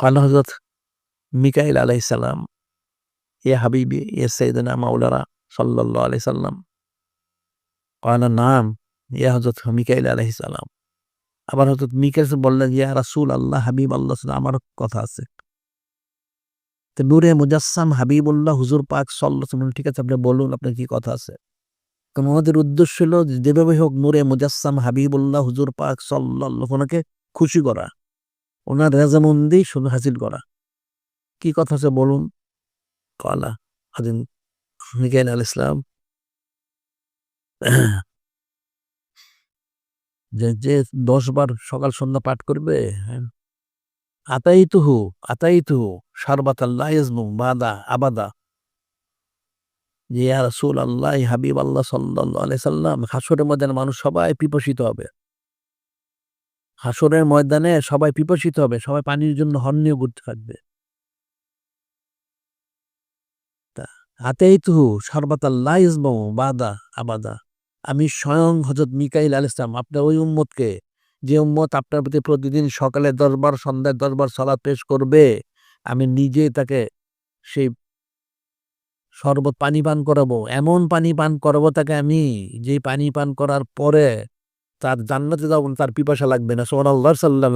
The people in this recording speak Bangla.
قال حضرت মিকাইল আলাইসাল্লাম ইয়া হাবিবি ইয়া সৈদনা মাওলানা সাল্লাল্লাহু আলাইহি সাল্লাম قال নাম ইয়া হযরত মিকাইল আলাইহিস সালাম আবার হযরত মিকাইল বললেন ইয়া রাসূল আল্লাহ হাবিব আল্লাহ আমার কথা আছে তো নূরে মুজাসসাম হাবিবুল্লাহ হুজুর পাক সাল্লাল্লাহু আলাইহি ওয়াসাল্লাম ঠিক আছে আপনি বলুন আপনার কি কথা আছে কারণ আমাদের উদ্দেশ্য হলো যেভাবে হোক নূরে মুজাসসাম হাবিবুল্লাহ হুজুর পাক সাল্লাল্লাহু ওনাকে খুশি করা ওনার রেজামন্দি শুধু হাসিল করা কি কথা আছে বলুন? কলা হাদিন মিকাইল আল ইসলাম। যে যে দশ বার সকাল সন্ধ্যা পাঠ করবে হ্যাঁ, আতাই তুহু আতাই তুহু সারবাত আল্লাহ ইজমু বাদা আবাদা। যে রাসূল আল্লাহ হাবিব আল্লাহ আলাইহি সাল্লাম হাসরের ময়দানে মানুষ সবাই পিপাসিত হবে। হাসরের ময়দানে সবাই পিপাসিত হবে, সবাই পানির জন্য হর্নিয়ে ঘুরতে থাকবে হাতেই তুহু সর্বাত আল্লাহ বাদা আবাদা। আমি স্বয়ং হজরত মিকাইল আল ইসলাম আপনার ওই উম্মতকে, যে উম্মত আপনার প্রতি প্রতিদিন সকালে দশবার সন্ধ্যায় দশবার সলাৎ পেশ করবে, আমি নিজে তাকে সেই শরবত পানি পান করাবো। এমন পানি পান করাবো তাকে আমি যে পানি পান করার পরে তার জান্নাতে যাব তার পিপাসা লাগবে না। সোহান আল্লাহ সাল্লাম